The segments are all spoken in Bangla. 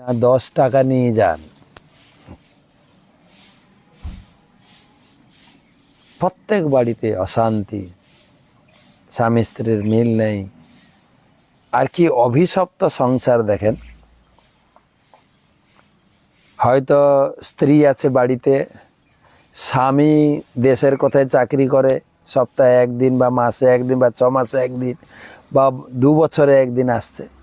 না, দশ টাকা নিয়ে যান। প্রত্যেক বাড়িতে অশান্তি, স্বামী স্ত্রীর মিল নেই। আর কি অভিশপ্ত সংসার দেখেন? হয়তো স্ত্রী আছে বাড়িতে, স্বামী দেশের কোথায় চাকরি করে, সপ্তাহে একদিন বা মাসে একদিন বা ছ মাসে একদিন বা দু বছরে একদিন আসছে।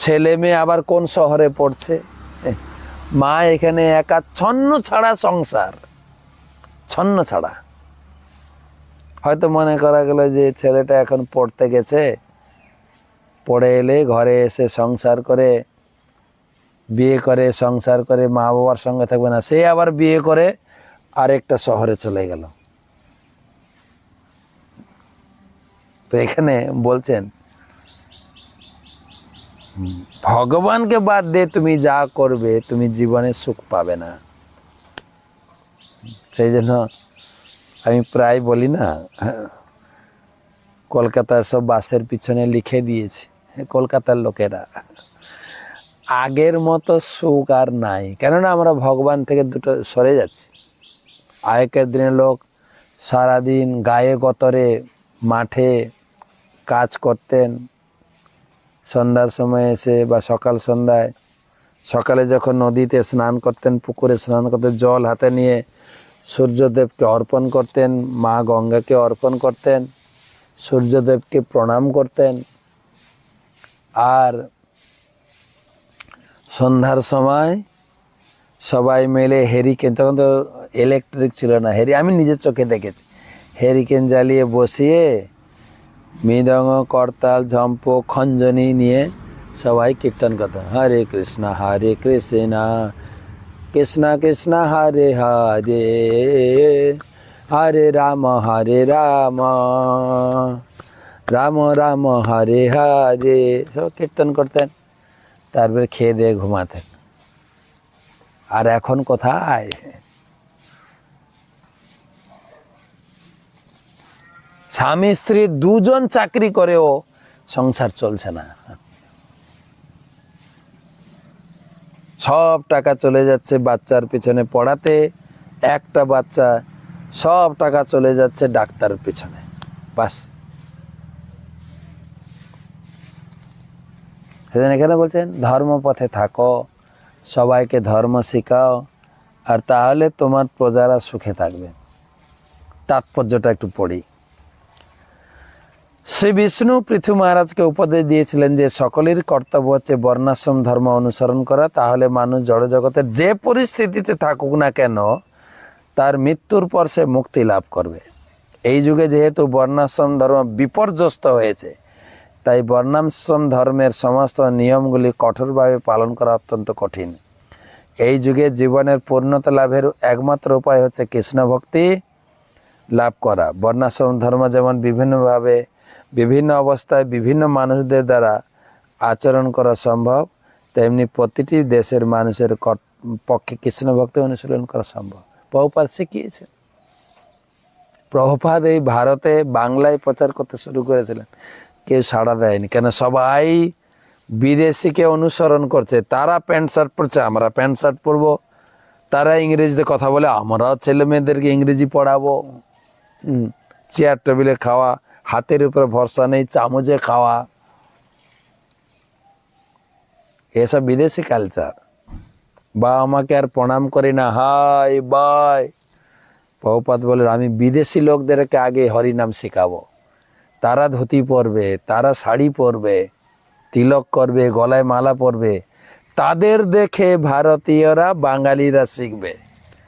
ছেলে মেয়ে আবার কোন শহরে পড়ছে? মা এখানে একা, ছন্ন ছাড়া সংসার। ছন্ন ছাড়া। হয়তো মনে করা গেল যে ছেলেটা এখন পড়তে গেছে, পড়ে এলে ঘরে এসে সংসার করে, বিয়ে করে, সংসার করে মা বাবার সঙ্গে থাকবে না। সে আবার বিয়ে করে আরেকটা শহরে চলে গেল। তো এখানে বলছেন ভগবানকে বাদ দিয়ে তুমি যা করবে, তুমি জীবনে সুখ পাবে না। সেই জন্য আমি প্রায় বলি না কলকাতার সব বাসের পিছনে লিখে দিয়েছে কলকাতার লোকেরা। আগের মতো সুখ আর নাই, কেননা আমরা ভগবান থেকে দুটো সরে যাচ্ছি। আগেকার দিনের লোক সারাদিন গায়ে গতরে মাঠে কাজ করতেন সন্ধ্যার সময় এসে বা সকাল সন্ধ্যায়, সকালে যখন নদীতে স্নান করতেন, পুকুরে স্নান করতেন, জল হাতে নিয়ে সূর্যদেবকে অর্পণ করতেন, মা গঙ্গাকে অর্পণ করতেন, সূর্যদেবকে প্রণাম করতেন। আর সন্ধ্যার সময় সবাই মিলে হেরিকেন তখন তো ইলেকট্রিক ছিল না হেরি আমি নিজের চোখে দেখেছি হেরিকেন জ্বালিয়ে বসিয়ে মৃদঙ্গ করতাল, ঝম্প, খঞ্জনি নিয়ে সবাই কীর্তন করত। হরে কৃষ্ণ হরে কৃষ্ণ কৃষ্ণ কৃষ্ণ, হরে হরে হরে রাম হরে রাম রাম রাম, হরে হরে, সব কীর্তন করতেন। তারপরে খেয়ে দিয়ে ঘুমাতেন। আর এখন কোথায়? স্বামী, স্ত্রী দুজন চাকরি করেও সংসার চলছে না। সব টাকা চলে যাচ্ছে বাচ্চার পিছনে পড়াতে, একটা বাচ্চা সব টাকা চলে যাচ্ছে ডাক্তারের পিছনে। বাস। সেদিন এখানে বলছেন, ধর্মপথে থাকো, সবাইকে ধর্ম শেখাও, আর তাহলে তোমার প্রজারা সুখে থাকবে। তাৎপর্যটা একটু পড়ি। শ্রী বিষ্ণু পৃথু মহারাজকে উপদেশ দিয়েছিলেন যে সকলের কর্তব্য হচ্ছে বর্ণাশ্রম ধর্ম অনুসরণ করা, তাহলে মানুষ জড়জগতের যে পরিস্থিতিতে থাকুক না কেন, তার মৃত্যুর পর সে মুক্তি লাভ করবে। এই যুগে যেহেতু বর্ণাশ্রম ধর্ম বিপর্যস্ত হয়েছে, তাই বর্ণাশ্রম ধর্মের সমস্ত নিয়মগুলি কঠোরভাবে পালন করা অত্যন্ত কঠিন। এই যুগে জীবনের পূর্ণতা লাভের একমাত্র উপায় হচ্ছে কৃষ্ণ ভক্তি লাভ করা। বর্ণাশ্রম ধর্ম যেমন বিভিন্নভাবে বিভিন্ন অবস্থায় বিভিন্ন মানুষদের দ্বারা আচরণ করা সম্ভব, তেমনি প্রতিটি দেশের মানুষের পক্ষে কৃষ্ণ ভক্তি অনুশীলন করা সম্ভব। প্রভুপাত শিখিয়েছেন। প্রভুপাদ এই ভারতে বাংলায় প্রচার করতে শুরু করেছিলেন। কেউ সাড়া দেয়নি। কেন? সবাই বিদেশিকে অনুসরণ করছে। তারা প্যান্ট শার্ট পরছে, আমরা প্যান্ট শার্ট পরবো। তারা ইংরেজিতে কথা বলে, আমরাও ছেলে মেয়েদেরকে ইংরেজি পড়াবো। চেয়ার, টেবিলে খাওয়া হাতের উপরে ভরসা নেই, চামচে খাওয়া। এসব বিদেশি কালচার বা আমাকে আর প্রণাম করি না। High, by. বহুপাত বলে, আমি বিদেশি লোকদেরকে আগে হরিনাম শেখাবো। তারা ধুতি পরবে, তারা শাড়ি পরবে, তিলক করবে, গলায় মালা পরবে। তাদের দেখে ভারতীয়রা, বাঙালিরা শিখবে।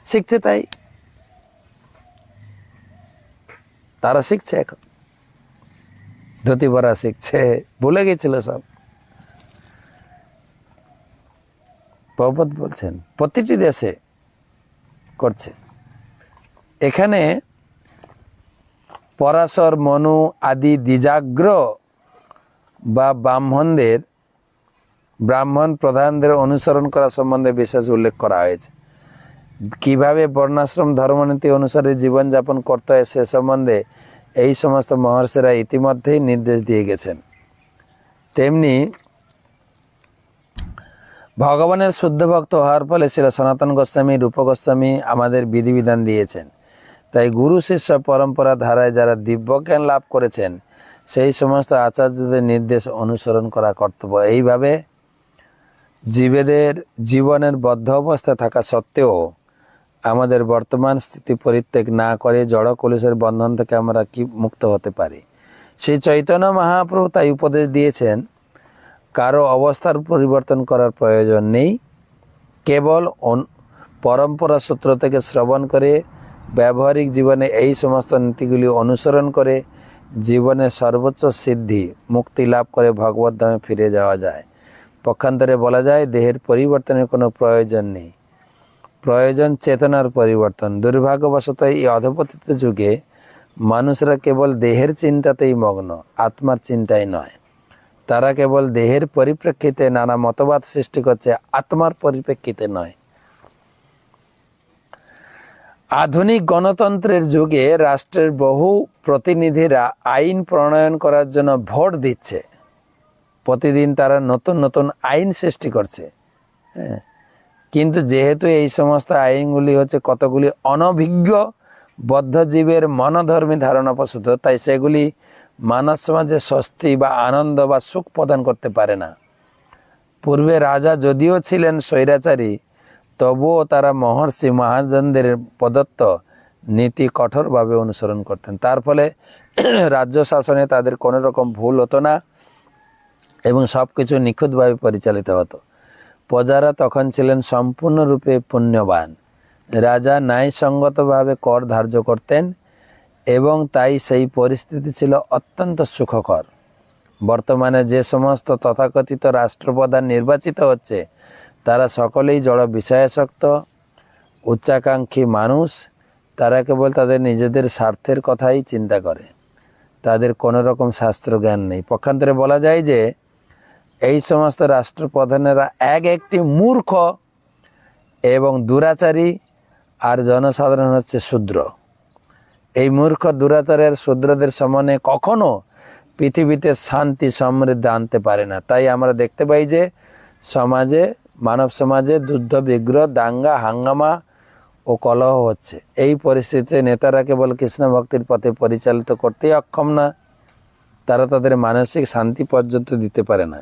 শিখছে তাই? তারা শিখছে এখন। ধুতি পরা শিখছে, ভুলে গেছিল সব। প্রভুপাত বলছেন, প্রতিটি দেশে করছে। এখানে পরাশর, মনু আদি দ্বিজাগ্র বা ব্রাহ্মণদের, ব্রাহ্মণ প্রধানদের অনুসরণ করা সম্বন্ধে বিশেষ উল্লেখ করা হয়েছে। কীভাবে বর্ণাশ্রম ধর্মনীতি অনুসারে জীবনযাপন করতে হয় সে সম্বন্ধে এই সমস্ত মহর্ষেরা ইতিমধ্যেই নির্দেশ দিয়ে গেছেন। তেমনি ভগবানের শুদ্ধ ভক্ত হওয়ার ফলে ছিল সনাতন গোস্বামী, রূপ গোস্বামী আমাদের বিধিবিধান দিয়েছেন। তাই গুরু শিষ্য পরম্পরা ধারায় যারা দিব্যজ্ঞান লাভ করেছেন, সেই সমস্ত আচার্যদের নির্দেশ অনুসরণ করা কর্তব্য। এইভাবে জীবেদের, জীবনের বদ্ধ অবস্থায় থাকা সত্ত্বেও আমাদের বর্তমান স্থিতি পরিত্যাগ না করে জড় কলুষের বন্ধন থেকে আমরা কি মুক্ত হতে পারি? সেই চৈতন্য মহাপ্রভু তাই উপদেশ দিয়েছেন, কারও অবস্থার পরিবর্তন করার প্রয়োজন নেই। কেবল পরম্পরা সূত্র থেকে শ্রবণ করে, ব্যবহারিক জীবনে এই সমস্ত নীতিগুলি অনুসরণ করে জীবনের সর্বোচ্চ সিদ্ধি, মুক্তি লাভ করে ভগবত ধামে ফিরে যাওয়া যায়। পক্ষান্তরে বলা যায়, দেহের পরিবর্তনের কোনো প্রয়োজন নেই। প্রয়োজন চেতনার পরিবর্তন। দুর্ভাগ্যবশত এই অধপতিত যুগে মানুষরা কেবল দেহের চিন্তাতেই মগ্ন, আত্মার চিন্তায় নয়। তারা কেবল দেহের পরিপ্রেক্ষিতে নানা মতবাদ সৃষ্টি করছে, আত্মার পরিপ্রেক্ষিতে নয়। আধুনিক গণতন্ত্রের যুগে রাষ্ট্রের বহু প্রতিনিধিরা আইন প্রণয়ন করার জন্য ভোট দিচ্ছে। প্রতিদিন তারা নতুন নতুন আইন সৃষ্টি করছে। হ্যাঁ। কিন্তু যেহেতু এই সমস্ত আইনগুলি হচ্ছে কতগুলি অনভিজ্ঞ বদ্ধজীবের মনোধর্মী ধারণা প্রসূত, তাই সেগুলি মানব সমাজে স্বস্তি বা আনন্দ বা সুখ প্রদান করতে পারে না। পূর্বে রাজা যদিও ছিলেন স্বৈরাচারী, তবুও তারা মহর্ষি মহাজনদের প্রদত্ত নীতি কঠোরভাবে অনুসরণ করতেন। তার ফলে রাজ্য শাসনে তাদের কোনো রকম ভুল হতো না এবং সব কিছু নিখুঁতভাবে পরিচালিত হতো। প্রজারা তখন ছিলেন সম্পূর্ণরূপে পুণ্যবান। রাজা ন্যায়সঙ্গতভাবে কর ধার্য করতেন এবং তাই সেই পরিস্থিতি ছিল অত্যন্ত সুখকর। বর্তমানে যে সমস্ত তথাকথিত রাষ্ট্রপ্রধান নির্বাচিত হচ্ছে, তারা সকলেই জড় বিষয়াসক্ত, উচ্চাকাঙ্ক্ষী মানুষ। তারা কেবল তাদের নিজেদের স্বার্থের কথাই চিন্তা করে। তাদের কোনো রকম শাস্ত্র জ্ঞান নেই। পক্ষান্তরে বলা যায় যে এই সমস্ত রাষ্ট্রপ্রধানেরা এক একটি মূর্খ এবং দুরাচারী আর জনসাধারণ হচ্ছে শূদ্র। এই মূর্খ দুরাচারের শূদ্রদের সমানে কখনো পৃথিবীতে শান্তি সমৃদ্ধি আনতে পারে না। তাই আমরা দেখতে পাই যে সমাজে, মানব সমাজে যুদ্ধ, বিগ্রহ, দাঙ্গা, হাঙ্গামা ও কলহ হচ্ছে। এই পরিস্থিতিতে নেতারা কেবল কৃষ্ণ ভক্তির পথে পরিচালিত করতেই অক্ষম না, তারা তাদের মানসিক শান্তি পর্যন্ত দিতে পারে না।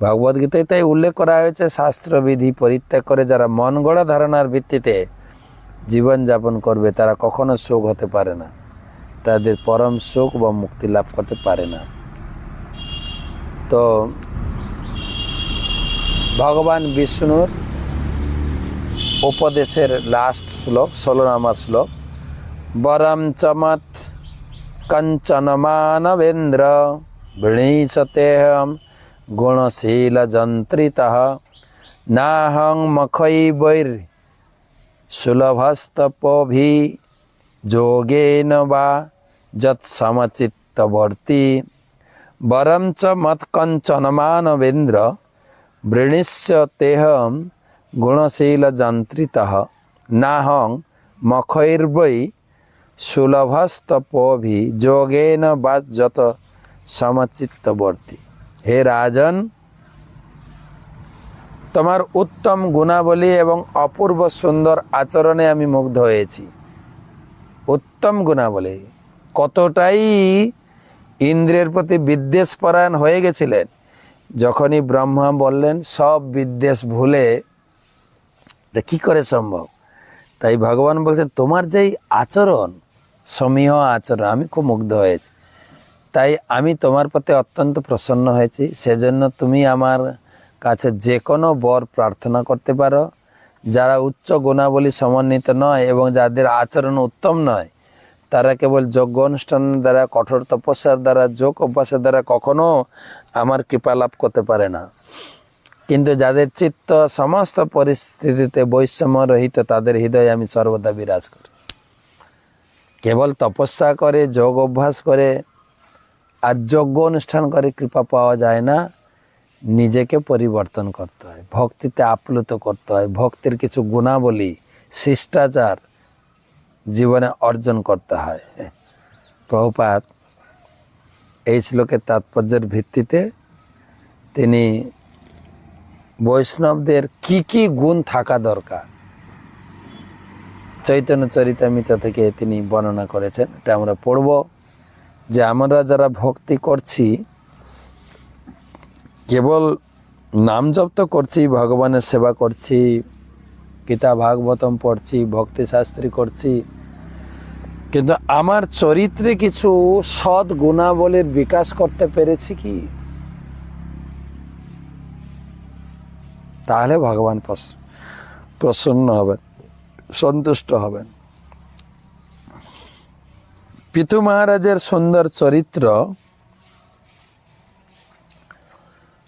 ভগবদ্গীতায় তাই উল্লেখ করা হয়েছে শাস্ত্রবিধি পরিত্যাগ করে যারা মন গড়া ধারণার ভিত্তিতে জীবনযাপন করবে, তারা কখনো সুখ হতে পারে না। তাদের পরম সুখ বা মুক্তি লাভ করতে পারে না। তো ভগবান বিষ্ণুর উপদেশের লাস্ট শ্লোক, ষোলো নম্বর শ্লোক বরম চমৎ কঞ্চন মানবেন্দ্র বৃণীশতেহম গুণশীল যন্ত্রিত নাহং মখৈবৈর সুলভস্তপভি যোগেন বা যৎসমচিত্তবর্তী বরম চ মৎকঞ্চন মানবেন্দ্র বৃণীশ্য তেহম গুণশীল যন্ত্রিত নাহং মখৈর্বৈ সুলভস্তপভি হে রাজন, তোমার উত্তম গুণাবলী এবং অপূর্ব সুন্দর আচরণে আমি মুগ্ধ হয়েছি। উত্তম গুণাবলী, কতটাই ইন্দ্রের প্রতি বিদ্বেষ পরায়ণ হয়ে গেছিলেন। যখনই ব্রহ্মা বললেন, সব বিদ্বেষ ভুলে এটা কী করে সম্ভব? তাই ভগবান বলছেন, তোমার যেই আচরণ, সমীহ আচরণ, আমি খুব মুগ্ধ হয়েছি। তাই আমি তোমার প্রতি অত্যন্ত প্রসন্ন হয়েছি। সেজন্য তুমি আমার কাছে যে কোনো বর প্রার্থনা করতে পারো, যারা উচ্চ গুণাবলী সমন্বিত নয় এবং যাদের আচরণ উত্তম নয়, তারা কেবল যজ্ঞ অনুষ্ঠানের দ্বারা, কঠোর তপস্যার দ্বারা, যোগ অভ্যাসের দ্বারা কখনো আমার কৃপা লাভ করতে পারে না। কিন্তু যাদের চিত্ত সমস্ত পরিস্থিতিতে বৈষম্য রহিত তাদের হৃদয়ে আমি সর্বদা বিরাজ করি। কেবল তপস্যা করে, যোগ অভ্যাস করে আর যজ্ঞ অনুষ্ঠান করে কৃপা পাওয়া যায় না। নিজেকে পরিবর্তন করতে হয়। ভক্তিতে আপ্লুত করতে হয়। ভক্তির কিছু গুণাবলী, শিষ্টাচার জীবনে অর্জন করতে হয়। প্রভুপাত এই শ্লোকের তাৎপর্যের ভিত্তিতে তিনি বৈষ্ণবদের কি কি গুণ থাকা দরকার? চৈতন্য চরিতামিতা থেকে তিনি বর্ণনা করেছেন। এটা আমরা পড়ব। যে আমরা যারা ভক্তি করছি, কেবল নাম জপ তো করছি, ভগবানের সেবা করছি, গীতা, ভাগবতম পড়ছি, ভক্তি শাস্ত্রী করছি, কিন্তু আমার চরিত্রে কিছু সৎ গুণাবলীর বিকাশ করতে পেরেছি কি? তাহলে ভগবান প্রস- প্রসন্ন হবেন, সন্তুষ্ট হবেন। পিতু মহারাজের সুন্দর চরিত্র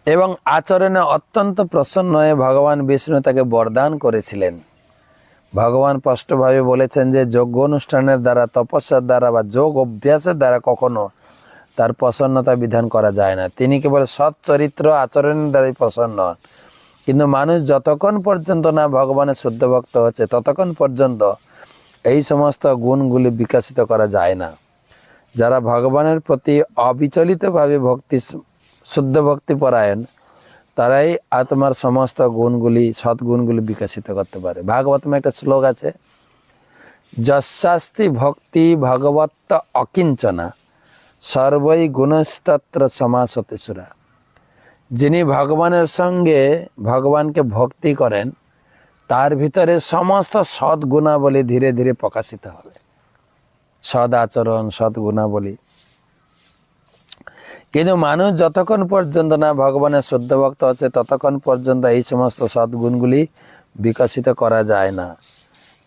এবং আচরণে অত্যন্ত প্রসন্ন হয়ে ভগবান বিষ্ণু তাকে বরদান করেছিলেন। ভগবান স্পষ্টভাবে বলেছেন যে যোগ্য অনুষ্ঠানের দ্বারা, তপস্যার দ্বারা বা যোগ অভ্যাসের দ্বারা কখনো তার প্রসন্নতা বিধান করা যায় না। তিনি কেবল সৎ চরিত্র আচরণের দ্বারাই প্রসন্ন হন। কিন্তু মানুষ যতক্ষণ পর্যন্ত না ভগবানের শুদ্ধ ভক্ত হচ্ছে, ততক্ষণ পর্যন্ত এই সমস্ত গুণগুলি বিকাশিত করা যায় না। যারা ভগবানের প্রতি অবিচলিতভাবে ভক্তি শুদ্ধ ভক্তি পরায়ণ, তারাই আত্মার সমস্ত গুণগুলি সৎগুণগুলি বিকশিত করতে পারে। ভাগবতমে একটা শ্লোক আছে যশাস্তি ভক্তি ভগবত্ত অকিঞ্চনা সর্বই গুণস্তত্র সমাসতে সুরা যিনি ভগবানের সঙ্গে ভগবানকে ভক্তি করেন তার ভিতরে সমস্ত সৎ গুণাবলী ধীরে ধীরে প্রকাশিত হবে। সৎ আচরণ সৎ গুণাবলী কিন্তু মানুষ যতক্ষণ পর্যন্ত না ভগবানের শুদ্ধ ভক্ত আছে, ততক্ষণ পর্যন্ত এই সমস্ত সদ্গুণগুলি বিকশিত করা যায় না।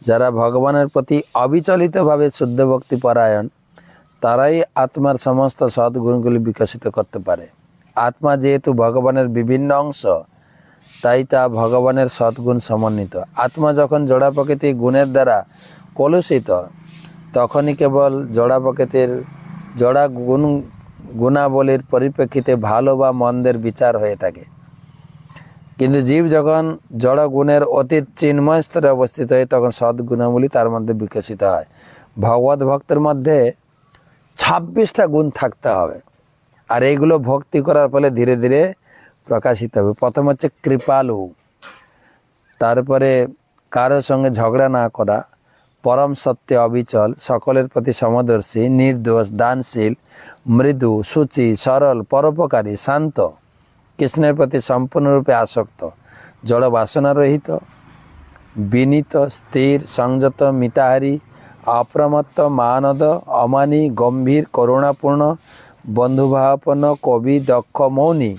যারা ভগবানের প্রতি অবিচলিতভাবে শুদ্ধ ভক্তি পরায়ণ, তারাই আত্মার সমস্ত সদ্গুণগুলি বিকশিত করতে পারে। আত্মা যেহেতু ভগবানের বিভিন্ন অংশ তাই তা ভগবানের সদ্গুণ সমন্বিত। আত্মা যখন জোড়া প্রকৃতি গুণের দ্বারা কলুষিত, তখনই কেবল জোড়া প্রকৃতির জোড়া গুণ, গুণাবলীর পরিপ্রেক্ষিতে ভালো বা মন্দের বিচার হয়ে থাকে। কিন্তু জীব যখন জড় গুণের অতীত চিন্ময় স্তরে অবস্থিত হয়, তখন সদ্গুণাবলী তার মধ্যে বিকশিত হয়। ভগবত ভক্তের মধ্যে ছাব্বিশটা গুণ থাকতে হবে। আর এইগুলো ভক্তি করার ফলে ধীরে ধীরে প্রকাশিত হবে। প্রথম হচ্ছে কৃপালু। তারপরে কারোর সঙ্গে ঝগড়া না করা, পরম সত্যে অবিচল, সকলের প্রতি সমদর্শী, নির্দোষ, দানশীল, মৃদু, সূচি, সরল, পরোপকারী, শান্ত, কৃষ্ণের প্রতি সম্পূর্ণরূপে আসক্ত জড় বাসনা রহিত, বিনীত, স্থির, সংযত, মিতাহারী, অপ্রমত্ত, মানদ, অমানি, গম্ভীর, করুণাপূর্ণ, বন্ধুভাবাপন্ন, কবি, দক্ষ, মৌনী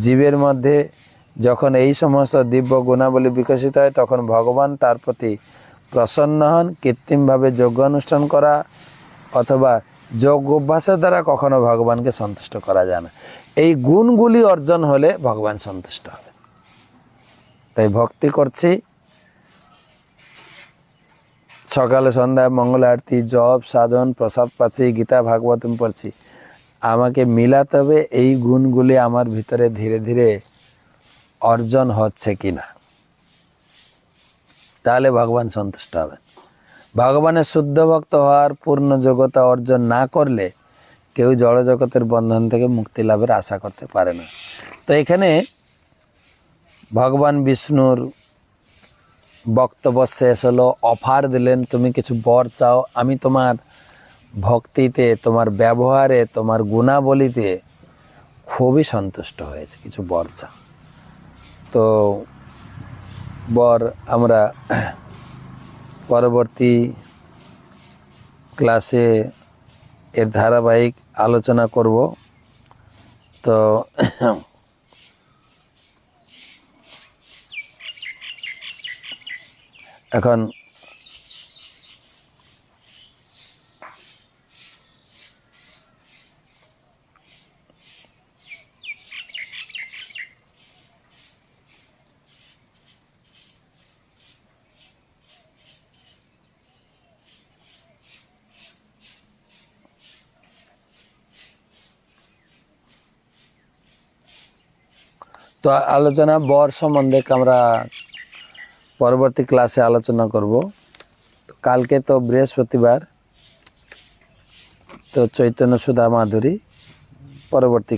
জীবের মধ্যে যখন এই সমস্ত দিব্য গুণাবলী বিকশিত হয়, তখন ভগবান তার প্রতি প্রসন্ন হন, কৃত্রিমভাবে যজ্ঞ অনুষ্ঠান করা অথবা যোগ অভ্যাসের দ্বারা কখনো ভগবানকে সন্তুষ্ট করা যায় না। এই গুণগুলি অর্জন হলে ভগবান সন্তুষ্ট হবে। তাই ভক্তি করছি। সকালে সন্ধ্যায় মঙ্গল আরতি, জপ, সাধন, প্রসাদ পাচ্ছি, গীতা ভাগবতম পড়ছি। আমাকে মিলাতে হবে, এই গুণগুলি আমার ভিতরে ধীরে ধীরে অর্জন হচ্ছে কিনা। তাহলে ভগবান সন্তুষ্ট হবেন ভগবানের শুদ্ধ ভক্ত হওয়ার পূর্ণ যোগ্যতা অর্জন না করলে কেউ জড় জগতের বন্ধন থেকে মুক্তি লাভের আশা করতে পারে না। তো এখানে ভগবান বিষ্ণুর বক্তব্য শেষ হলো, অফার দিলেন, তুমি কিছু বর চাও, আমি তোমার ভক্তিতে, তোমার ব্যবহারে, তোমার গুণাবলীতে খুবই সন্তুষ্ট হয়েছে কিছু বর চাও তো বর, আমরা পরবর্তী ক্লাসে এর ধারাবাহিক আলোচনা করব। তো এখন তো আলোচনা বর সম্বন্ধে আমরা পরবর্তী ক্লাসে আলোচনা করব। কালকে তো বৃহস্পতিবার। তো চৈতন্য সুধা মাধুরী, পরবর্তী